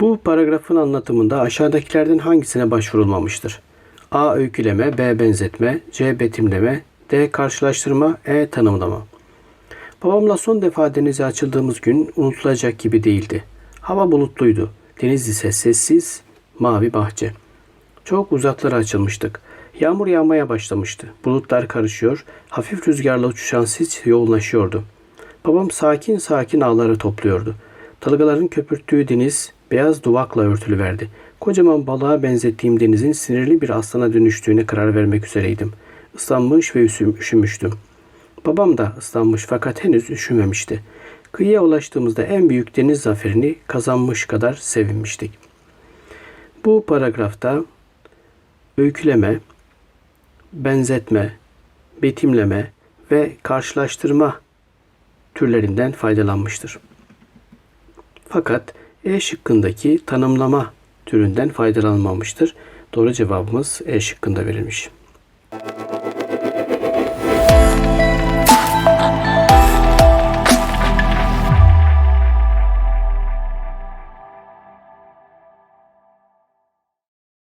Bu paragrafın anlatımında aşağıdakilerden hangisine başvurulmamıştır? A. Öyküleme, B. Benzetme, C. Betimleme, D. Karşılaştırma, E. Tanımlama. Babamla son defa denize açıldığımız gün unutulacak gibi değildi. Hava bulutluydu. Deniz ise sessiz, mavi bahçe. Çok uzaklara açılmıştık. Yağmur yağmaya başlamıştı. Bulutlar karışıyor, hafif rüzgarla uçuşan sis yoğunlaşıyordu. Babam sakin sakin ağları topluyordu. Dalgaların köpürttüğü deniz beyaz duvakla örtülüverdi. Kocaman balığa benzettiğim denizin sinirli bir aslana dönüştüğüne karar vermek üzereydim. Islanmış ve üşüm- üşümüştüm. Babam da ıslanmış fakat henüz üşümemişti. Kıyıya ulaştığımızda en büyük deniz zaferini kazanmış kadar sevinmiştik. Bu paragrafta öyküleme, benzetme, betimleme ve karşılaştırma türlerinden faydalanmıştır. Fakat E şıkkındaki tanımlama türünden faydalanmamıştır. Doğru cevabımız E şıkkında verilmiş.